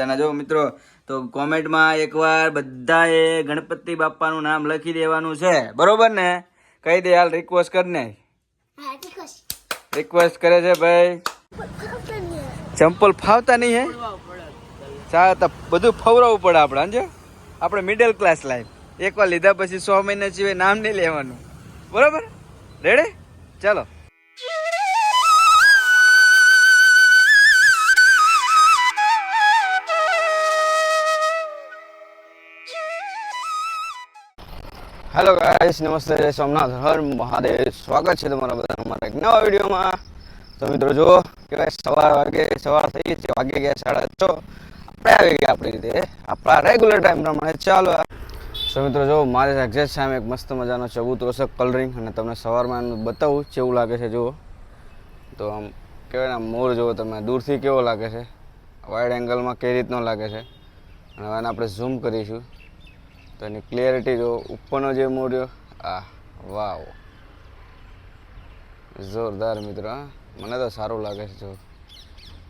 અને જો મિત્રો તો કોમેન્ટમાં એકવાર બધાએ ગણપતિ બાપાનું નામ લખી દેવાનું છે. બરોબર ને? કહી દે હાલ રિક્વેસ્ટ કર ને. રિક્વેસ્ટ કરે છે ભાઈ. ચંપલ ફાવતા નહીં હે? ચા તો બધું ફવરાવવું પડે આપણે સમજો આપણે મિડલ ક્લાસ લાઈફ એકવાર લીધા પછી સો મહિના સિવાય નામ નહીં લેવાનું. બરોબર? રેડી ચાલો. હેલો ગાઈસ નમસ્તે, જય સોમનાથ. હર મહાદેવ. સ્વાગત છે તમારા બધાનું અમારા એક નવા વિડીયોમાં. તો મિત્રો જુઓ કે ભાઈ સવાર વાગે, સવાર થઈ છે વાગે ગયા સાડા છ. આપણે આવી ગયા આપણી રીતે. આપણા રેગ્યુલર ટાઈમ પ્રમાણે ચાલો. તો મિત્રો જુઓ, મારે એક્ઝેક્ટ સામે એક મસ્ત મજાનો ચબૂતરો છે કલરિંગ અને તમને સવારમાં એનું બતાવું કેવું લાગે છે, જુઓ. તો આમ કહેવાય આમ મોર જુઓ તમે, દૂરથી કેવો લાગે છે? વાઇડ એંગલમાં કઈ રીતનો લાગે છે? અને હવે આપણે ઝૂમ કરીશું. તો એની ક્લિયરિટી જો ઉપરનો જે મોર્યો આ, વાવ. જોરદાર મિત્રો, હા. મને તો સારું લાગે છે, જો.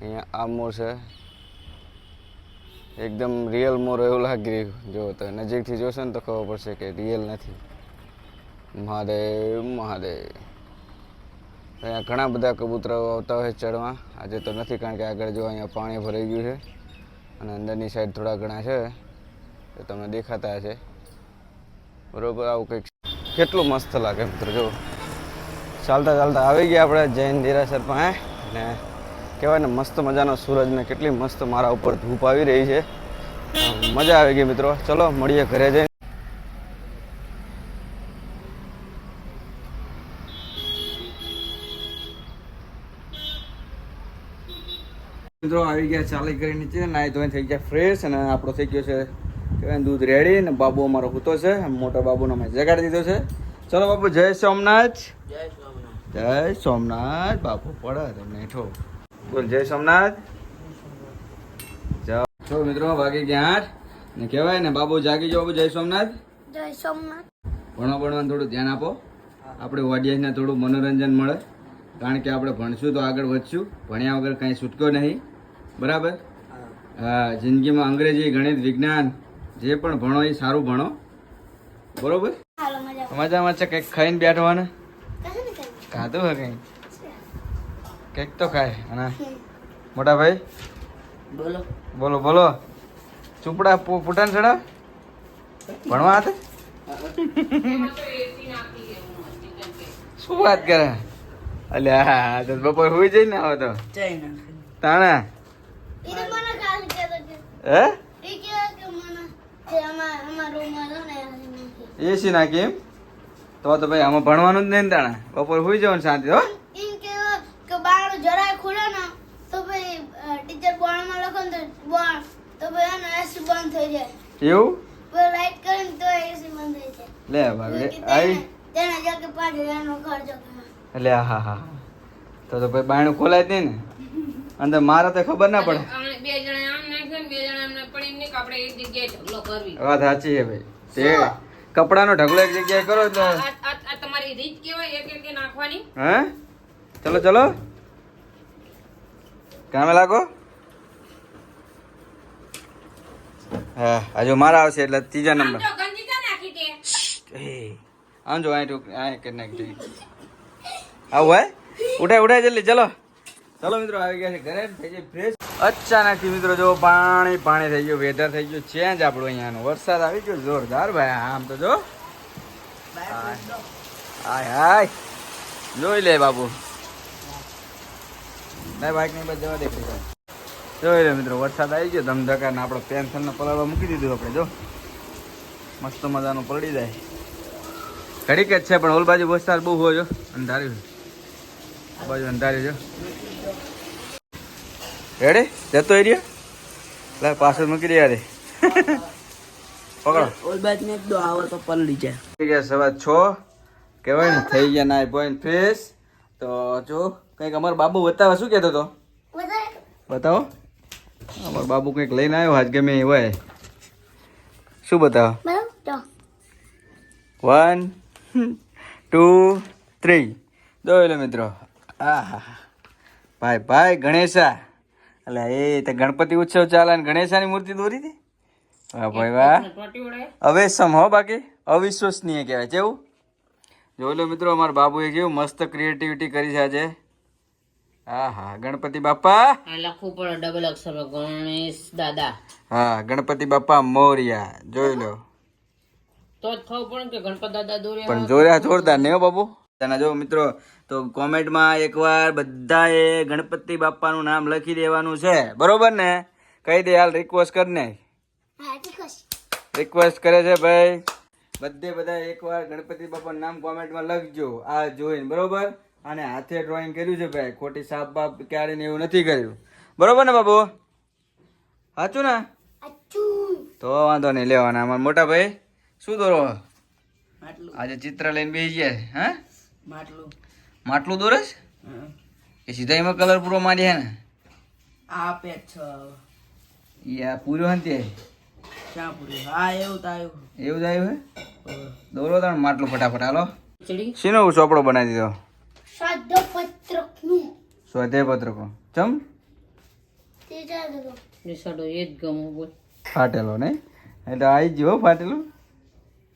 અહીંયા આ મોર છે. એકદમ રિયલ મોર એવું લાગી રહ્યું. જો, તો નજીકથી જોશો ને તો ખબર પડશે કે રિયલ નથી. મહાદેવ મહાદેવ. અહીંયા ઘણા બધા કબૂતરાઓ આવતા હોય ચડવા. આજે તો નથી કારણ કે આગળ જો અહીંયા પાણી ભરાઈ ગયું છે અને અંદરની સાઈડ થોડા ઘણા છે. તો તમને દેખાતા હશે. બરોબર, આવું કંઈક કેટલું મસ્ત લાગે મિત્રો જો. ચાલતા ચાલતા આવી ગયા આપણે જૈન દેરાસર પાસે ને કહેવાય ને, મસ્ત મજાનો સૂરજ ને કેટલી મસ્ત મારા ઉપર ધૂપ આવી રહી છે. મજા આવી ગઈ મિત્રો. ચલો, મળીએ ઘરે જઈને. મિત્રો, આવી ગયા, ચાલી કરી નીચે. નાઈ ધોઈ થઈ ગયા ફ્રેશ અને આપણો થઈ ગયો છે કહેવાય દૂધ રેડી ને બાબુ અમારો હૂતો છે. મોટો બાબુનો મેં જગાડી દીધો છે. ચલો બાપુ જય સોમનાથ. જય સોમનાથ. બાપુ પડે તમને હેઠો. બોલ જય સોમનાથ. છો મિત્રો વાગી ગયા આઠ. ને કહેવાય ને બાબુ જાગી જાઓ બાબુ જય સોમનાથ. જય સોમનાથ. ભણવા ભણવાનું થોડું ધ્યાન આપો. આપણે ઓડિયન્સને થોડું મનોરંજન મળે. કારણ કે આપણે ભણશું તો આગળ વધશું. ભણ્યા વગર કાંઈ છૂટકો નહીં. બરાબર? હા જિંદગીમાં અંગ્રેજી ગણિત વિજ્ઞાન જે પણ ભણો એ સારું ભણો. બરોબર? મજામાં છે? કંઈક ખાઈને બેઠવાને? ખાધું હે કંઈ? કંઈક તો ખાય. અને મોટા ભાઈ બોલો. બોલો બોલો. ચૂપડા ફૂટાને પુટાન ચડા ભણવા હાથે? શું વાત કરે? અલ્યા તો બપોર હોઈ જઈને આવો તો. તાણા? હે એ કે કે મને કે અમાર અમાર રૂમમાં જો ને હાલી નાખી એસી નાખી એમ તો તો ભાઈ આમાં ભણવાનું જ નહીં તાણે તાણા. બપોર હોઈ જવાનું શાંતિ હો. એમ કે કે બાર જરાય ખુલે ને તો ભાઈ ટીચર બોર્ડમાં લખો ને તો બોર્ડ તો ભાઈ એનો એસી બંધ થઈ જાય. એવું? પછી લાઈટ કરીને તો એસી બંધ થઈ જાય. લે તો બાબરે કે આવી તેને તેને જગે ખર્ચો. એટલે હા હા તો તો ભાઈ બારણું ખોલાય જ નહીં ને. અંદર મારે તો ખબર ના પડે. બે જણા આમ નાખ્યો ને બે જણા આમ નાખ્યો. પણ એમ નહીં આપણે એક જગ્યાએ ઢગલો કરવી. વાત સાચી છે ભાઈ. તે કપડાનો ઢગલો એક જગ્યાએ કરો તો આ તમારી રીત કેવાય એક એક નાખવાની. હે? ચલો ચલો. કામે લાગો? હા હજુ મારા આવશે એટલે ત્રીજા નંબર. આમ જો આ કરી નાખી આવું હે? ઉઠાય ઉઠાય જલ્દી ચલો. ચલો મિત્રો, આવી ગયા છે ઘરે. થઈ અચાનકથી મિત્રો, જો પાણી પાણી થઈ ગયું વેધર થઈ ગયું ચેન્જ આપણું અહીંયાનું. વરસાદ આવી ગયો, જોરદાર ભાઈ. આમ તો જો. હાય હાય. જોઈ લે બાબુ ના બાઈકની જવા દે. જોઈ લે મિત્રો, વરસાદ આવી ગયો ધમધકાર ને આપણો પેન્શન પલાળવા મૂકી દીધું આપણે, જો. મસ્ત મજાનું પલળી જાય. ઘડીક જ છે, પણ ઓલ બાજુ વરસાદ બહુ હોય, જો. અંધાર્યું આ બાજુ અંધાર્યું જો. રેડી જતો એરિયા લે પાછળ મૂકી રહ્યા રે પકડો ઓલ બાદ ને દો આવર તો પલળી જાય થઈ ગયા સવા છ કહેવાય ને થઈ ગયા નાઈ પોઈન્ટ ફ્રેશ તો જો કંઈક અમારો બાબુ બતાવે શું કહેતો તો બતાવો અમારો બાબુ કંઈક લઈને આવ્યો આજ ગમે એ હોય શું બતાવો વન ટુ થ્રી દોઈ મિત્રો આ હા ભાઈ ભાઈ ગણેશા એટલે એ તે ગણપતિ ઉત્સવ ચાલે ને ગણેશાની મૂર્તિ દોરી હતી? વાહ ભાઈ વાહ. હવે સમ હો બાકી અવિશ્વસનીય કહેવાય. કેવું જોઈ લો મિત્રો અમારા બાબુએ કેવું મસ્ત ક્રિએટિવિટી કરી છે આજે. હા હા ગણપતિ બાપા. લખવું પડે ડબલ અક્ષર ગણેશ દાદા. હા ગણપતિ બાપા મોર્યા. જોઈ લો. તો જ ખબર પડે કે ગણપત દાદા દોર્યા પણ જોયા જોરદાર ને હો બાબુ. તેના જો મિત્રો તો કોમેન્ટમાં એકવાર બધાએ ગણપતિ બાપાનું નામ લખી દેવાનું છે. બરોબર ને? કહી દે હાલ રિક્વેસ્ટ કરીને રિક્વેસ્ટ કરે છે ભાઈ. બધે બધા એકવાર ગણપતિ બાપાનું નામ કોમેન્ટમાં લખજો. આ જોઈને બરોબર? અને હાથે ડ્રોઈંગ કર્યું છે ભાઈ. ખોટી સાપ બાપ ક્યારે ને એવું નથી કર્યું. બરોબર ને બાબુ? સાચું ને? તો વાંધો નહીં લેવાના અમારા મોટા ભાઈ શું દોરો આજે ચિત્ર લઈને બેસી ગયા હા? માટલું. માટલું દોરે છે એ સીધા એમાં કલર પૂરો મારી હે ને? આ પે છ યા આ પૂરો હન તે? ક્યાં પૂરો હા એવું તો એવું જ આવ્યું હે? દોરો તાણ માટલું ફટાફટ હાલો. ખીચડી? શીનો ચોપડો બનાવી દીધો? શ્રાદ્ધ પત્રકનું સ્વાધ્યાય પત્રકો ચમ નિશાડો એ જ ગમો બોલ. ફાટેલો નહીં? એટલે આવી ગયો હો ફાટેલું?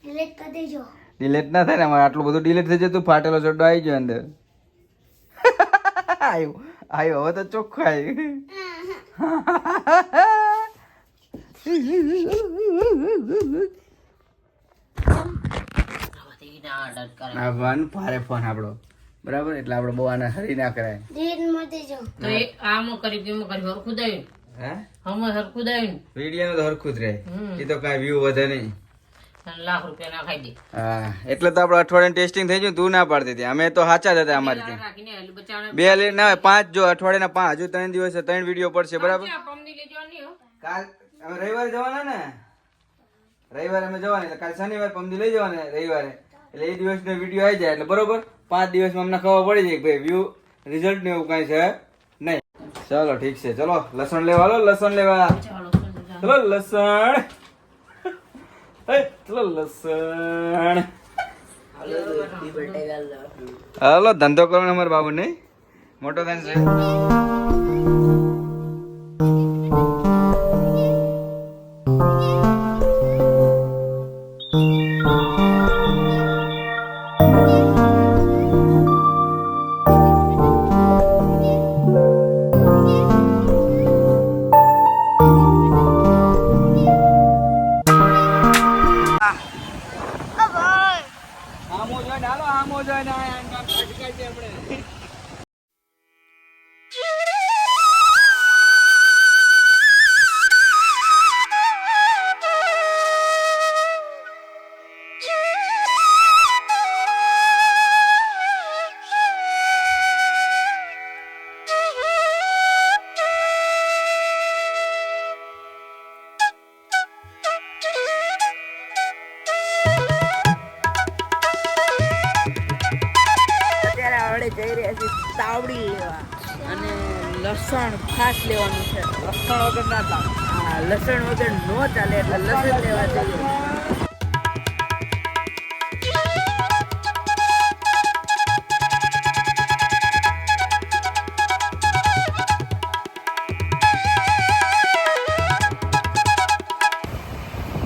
એટલે કદી દેજો ડિલેટ ના થાય ને અમારે આટલું બધું ડિલેટ થઈ જતું ફાટેલો ચડ્ડો આવી ગયો અંદર. આવ્યો આવ્યું હવે તો ચોખ્ખું આવ્યું આ ફોન ભારે ફોન આપણો. બરાબર? એટલે આપણે બહુ આના હરી ના કરાય. ડિલીટમાં દેજો તો એ આમાં કરી તેમાં કરી હરખું દાયું હે? આમાં હરખું દાયું વીડિયો તો હરખું જ રહે. એ તો કાઈ વ્યૂ વધે નહીં. લાખ રૂપિયા ના ખાઈ દે. હા એટલે તો આપણે અઠવાડિયાનું ટેસ્ટિંગ થઈ ગયું તું ના પાડતી હતી અમે તો સાચા જ હતા અમારી ત્યાં બે લે ના પાંચ જો અઠવાડિયાના પાંચ હજુ ત્રણ દિવસ ત્રણ વીડિયો પડશે બરાબર? કાલ અમે રવિવારે જવાના ને? રવિવારે અમે જવાના એટલે કાલ શનિવાર પમદી લઈ જવાના રવિવારે. એટલે એ દિવસનો વીડિયો આવી જાય એટલે બરોબર? પાંચ દિવસમાં અમને ખબર પડી જાય કે ભાઈ વ્યૂ રિઝલ્ટ ને એવું કાંઈ છે નહીં. ચલો ઠીક છે. ચલો લસણ લેવા લો લસણ લેવા. ચાલો લસણ. લસણ. હાલો ધંધો કરવાનો અમારા બાબુ નહીં. મોટો થાય છે. લસણ વગર નો ચાલે એટલે લસણ લેવા જઈએ.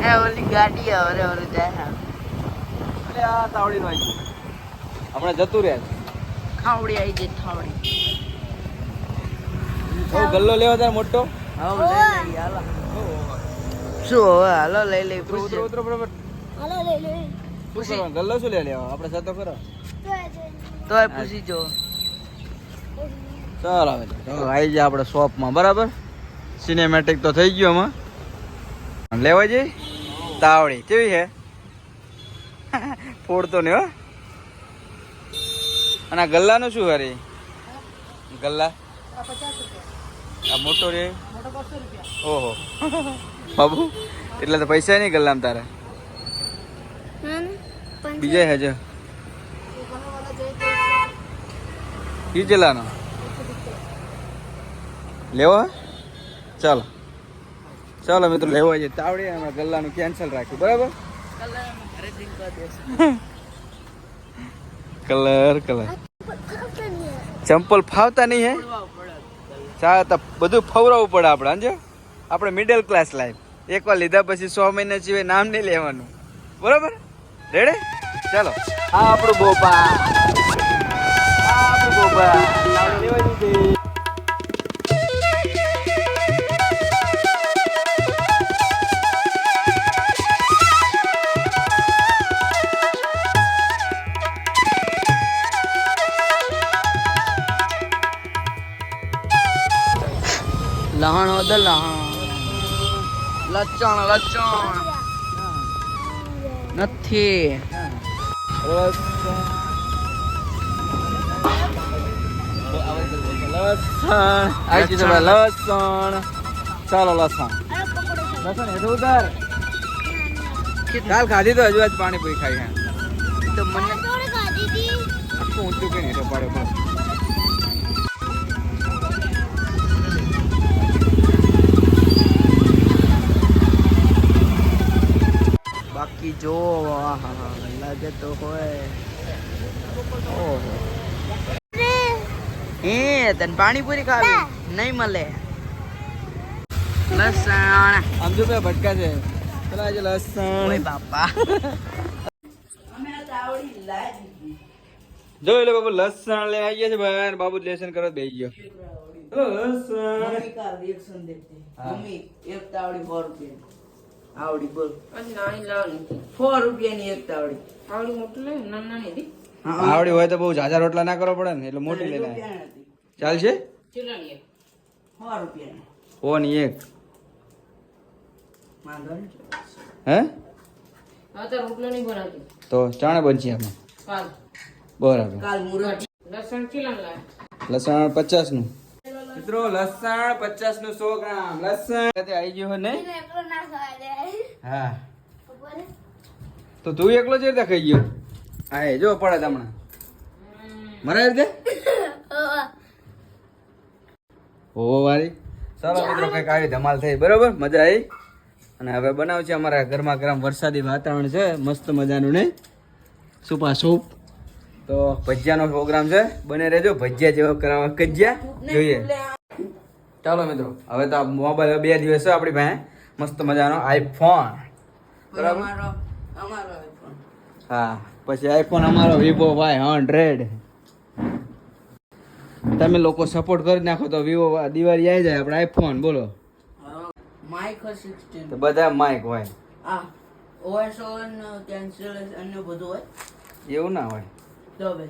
એ ઓલી ગાડી હવે હવે જાય એટલે આ તાવડીનો આવી આપણે જતું રહે. ખાવડી આવી જાય ખાવડી બહુ ગલ્લો લેવા તાર મોટો? હા લઈ લઈએ હાલો. શું હવે? હાલો લઈ લઈ ઉતરો ઉતરો ઉતરો બરાબર હાલો લઈ લઈ. શું કરવાનું? ગલ્લો શું લઈ લેવા આપણે સતો કરો. તોય પૂછી જો. ચાલ આવે ચાલો આવી જાય આપણે શોપમાં બરાબર? સિનેમેટિક તો થઈ ગયું એમાં લેવા જઈ? તાવડી કેવી છે? ફોડતો નહીં હો. અને આ ગલ્લાનું શું હરી? ગલ્લા? આ મોટો રે? ઓહો. બાબુ એટલે તો પૈસા નહીં ગલ્લામાં તારે. બીજા હજે. ઈ જલાનો લેવો? ચાલો. ચાલો મિત્રો લેવા છે તાવડી અમે ગલ્લાનું કેન્સલ રાખ્યું. બરાબર? Colour colour. ચંપલ ફાવતા નહીં હે? ચા બધું ફવરાવવું પડે આપણે સમજો આપણે મિડલ ક્લાસ લાઈફ એકવાર લીધા પછી સો મહિના સિવાય નામ નહીં લેવાનું. બરોબર? રેડે ચાલો. આ આપણું ગોપા આપણું આપણે લહણ લહણ. લચણ લચણ. નથી. લસણ. ચાલો લસણ. લસણ હેઠું ઉતાર. કાલ ખાધી તો હજુ આજ પાણીપુરી ખાઈ હે. તો મને ઊંચું કઈ હેઠે પાડે જો આહા, લાગે તો હોય. ઓહો. એ તને પાણીપુરી ખાવી? નહીં મળે. લસણ. આમ જો ભટકા છે. પેલા આજે લસણ. ઓય બાપા. જો એટલે બાબુ લસણ આવી ગયા છે બહાર. બાબુ લેસન કરવા બેસી ગયો. લસણ હા. એક તાવડી સો રૂપિયા. આવડી બોલ. સો રૂપિયાની એક તાવડી. આવડી મોટી લે નાની હતી. આવડી હોય તો બહુ ઝાઝા રોટલા ના કરવો પડે ને એટલે મોટી આવ્યા. ચાલશે? ચેટલા લઈએ સો રૂપિયાની. એક. હે? હવે તો રોટલો નહીં બનાવતી. ચાણે બનશે આમાં. બરાબર. લસણ પચાસનું મિત્રો લસણ પચાસનું સો ગ્રામ. લસણ. આવી ગયું ના? હા? તો તું એકલો છે ખાઈ ગયો? હા એ જો પડે તમને. મરાય દે ઓહો. ઓ વારી. ચાલો મિત્રો કંઈક આવી ધમાલ થઈ. બરોબર? મજા આવી. અને હવે બનાવ છે અમારા ગરમા ગરમ વરસાદી વાતાવરણ છે. મસ્ત મજાનું ને સુપા સૂપ તો ભજીયાનો પ્રોગ્રામ છે. બને રહેજો. ભજીયા જેવો કરાવવા. કજિયા જોઈએ. ચાલો મિત્રો હવે તો મોબાઈલ બે દિવસ છે આપણી પાસે. મસ્ત મજાનો આઈફોન બરાબર. હા પછી આઈફોન અમારો વિવો વાય હંડ્રેડ તમે લોકો સપોર્ટ કરી નાખો તો વિવો દિવાળી આવી જાય આપણે આઈફોન બોલો. માઇક હશે 16. તો બધા માઇક હોય. આ ઓએસ ઓન કેન્સલેશન ને બધું હોય. એવું ના હોય.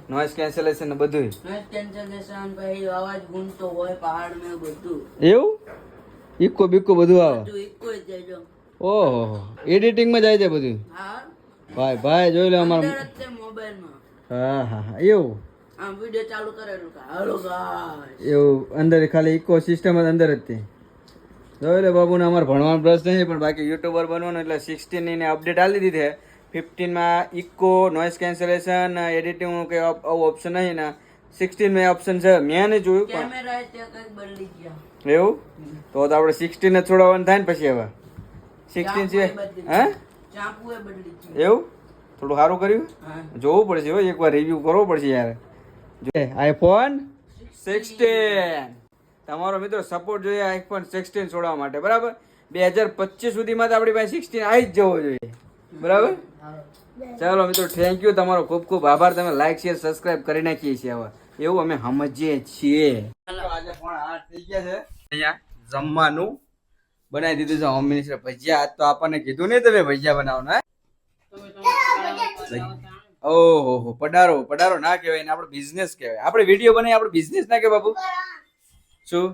નોઈસ ભાઈ કેન્સલેશન ને બધું નોઈસ કેન્સલેશન પછી અવાજ ગુંજતો હોય પહાડ ને બધું. એવું? ઇકો બીકો બધું આવે? ઓહો એડિટિંગમાં જાય છે બધું? ભાઈ ભાઈ જોઈ લો અમારા હા હા હા. એવું? એવું અંદર ખાલી ઇકો સિસ્ટમ જ અંદર જ જોઈ લે બાબુને અમારે ભણવાનો બ્રશ નહીં પણ બાકી યુટ્યુબર બનવાનું એટલે સિક્સટીન અપડેટ આપી દીધી છે. ફિફ્ટીનમાં ઇકો નોઇઝ કેન્સલેશન એડિટિંગનું કંઈ ઓપ્શન નહીં ને. સિક્સટીનમાં ઓપ્શન છે. મેં નહીં જોયું પણ એવું? તો તો આપણે સિક્સટીન જ છોડાવવાનું થાય ને પછી હવે? સિક્સટીન છે? હે? એવું? થોડું સારું કર્યું? જોવું પડશે હો એકવાર રિવ્યૂ કરવો પડશે યાર. જો આઈફોન સિક્સટીન તમારો મિત્રો સપોર્ટ જોઈએ આઈફોન સિક્સટીન છોડવા માટે બરાબર? બે હજાર પચીસ સુધીમાં તો આપણી પાસે સિક્સટીન આવી જ જવો જોઈએ. બરાબર? ચાલો મિત્રો થેન્ક યુ તમારો ખૂબ ખૂબ આભાર. તમે લાઈક શેર સબસ્ક્રાઇબ કરી નાખીએ છીએ હવે. એવું અમે સમજીએ છીએ. આજે પણ આઠ થઈ ગયા છે. અહીંયા જમવાનું બનાવી દીધું છે હોમ મિનિસ્ટર ભજીયા તો આપણને કીધું નહીં તમે ભજીયા બનાવવાના ઓહો પડારો પડારો ના કહેવાય ને, આપણે બિઝનેસ કહેવાય. આપણે વીડિયો બનાવી આપણે બિઝનેસ ના કે બાપુ. શું?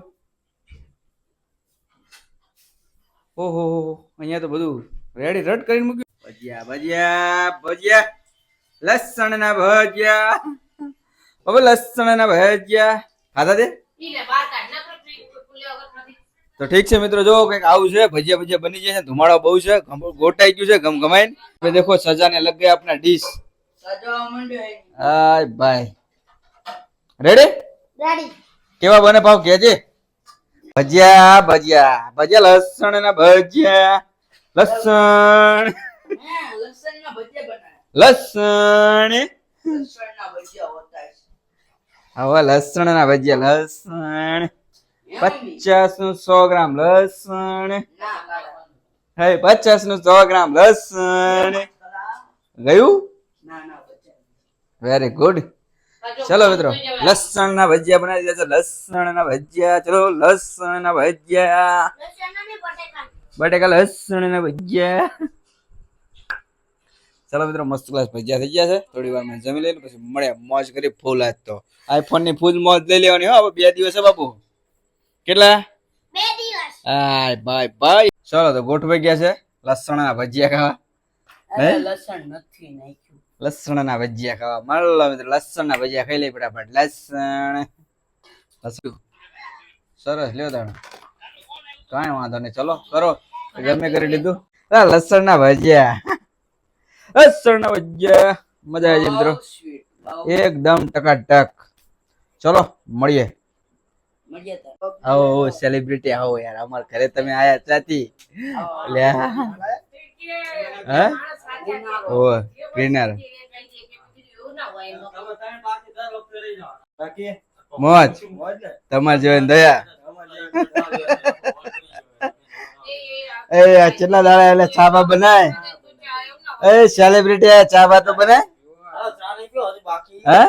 ઓહો. અહીંયા તો બધું રેડી રડ કરીને મૂક્યું. ભજીયા ભજીયા ભજીયા. લસણ ના ભજીયા. બાબુ લસણ ના ભજીયા ખાધા દે ઈ લે બાર કાઢ ના પુલ્યા વગર નથી તો ઠીક છે મિત્રો જો કંઈક આવું છે ભજીયા ભજીયા બની જાય છે ધુમાડો બહુ છે ગોટાઈ ગયું છે ગમગમાઈને. હવે દેખો સજાને લગ ગયા આપના ડીશ. હાય ભાઈ. રેડી રેડી કેવા બને ભાવ કેજે ભજીયા ભજીયા ભજીયા લસણ ના ભજીયા. લસણ. હે, લસણના ભજીયા બનાવ્યા. લસણ. લસણના ભજીયા હોતા છે. હવે લસણ ના ભજીયા લસણ. પચાસનું સો ગ્રામ લસણ. હે પચાસનું. સો ગ્રામ લસણ. ગયું? વેરી ગુડ ચલો મિત્રો લસણ ના ભજીયા બનાવી દીધા છે. લસણ ના ભજીયા. ચલો લસણ ના ભજીયા બટેકા લસણ ના ભજીયા. ચલો મિત્રો મસ્ત ક્લાસ ભજીયા થઈ ગયા છે. થોડી વાર જમી લઈને પછી મળે મોજ કરી ફૂલ આજ તો. આઈફોનની ફૂલ મોજ લઈ લેવાની હો બે દિવસ બાપુ. કેટલા? બે દિવસ. હાય બાય બાય ચલો તો ગોઠવાઈ ગયા છે. લસણ ના ભજીયા ખાવા? લસણ નથી નાખ્યું. લસણ ના ભજીયા ખાવા. મળો મિત્રો લસણ ના ભજીયા ખાઈ લઈ ફટાફટ. લસણ. લસણ. સરસ લ્યો દાણા. કાંઈ વાંધો નહીં. ચલો કરો. ગમે કરી લીધું. આ લસણ ના ભજીયા. લસણ ના ભજીયા. મજા આવી જાય મિત્રો. એકદમ ટકાટક. ચલો મળીએ. આવો સેલિબ્રિટી આવો યાર અમાર ઘરે તમે આયા ચાતી લે હે. ઓ ક્લીનર મોજ. તમાર જોઈને દયા. એ આ કેટલા દાડા એટલે ચા બનાય? એ સેલિબ્રિટી આ ચા બા તો બને હે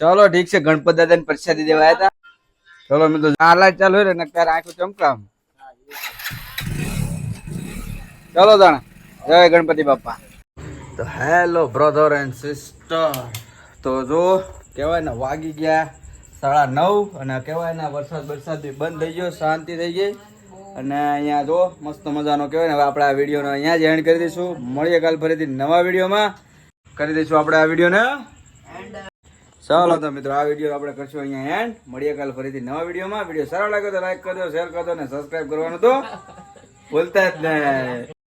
ચાલો ઠીક છે ગણપત દાદા ને પ્રસાદી દેવા આવ્યા હતા ચલો, મેં તો આલા ચાલુ હોય ને નકાર આખું ચમકામ ચલો તાણ જય ગણપતિ બાપા. તો હેલો બ્રધર એન્ડ સિસ્ટર તો જો, કહેવાય ને, વાગી ગયા સાડા નવ અને કહેવાય ને, વરસાદ વરસાદ બંધ થઈ ગયો, શાંતિ થઈ ગઈ. અને અહીંયા જો, મસ્ત મજાનો કહેવાય ને, હવે આપણે આ વિડીયોને અહીંયા જ એન્ડ કરી દઈશું. મળીએ કાલ ફરીથી નવા વિડીયોમાં. કરી દઈશું આપણે આ વિડીયોને. ચાલો તો મિત્રો આ વીડિયો આપણે કરશું અહીંયા એન્ડ મળીએ કાલ ફરીથી નવા વિડીયોમાં. વીડિયો સારો લાગ્યો તો લાઈક કરજો શેર કરજો અને સબસ્ક્રાઈબ કરવાનું તો ભૂલતા જ નહીં.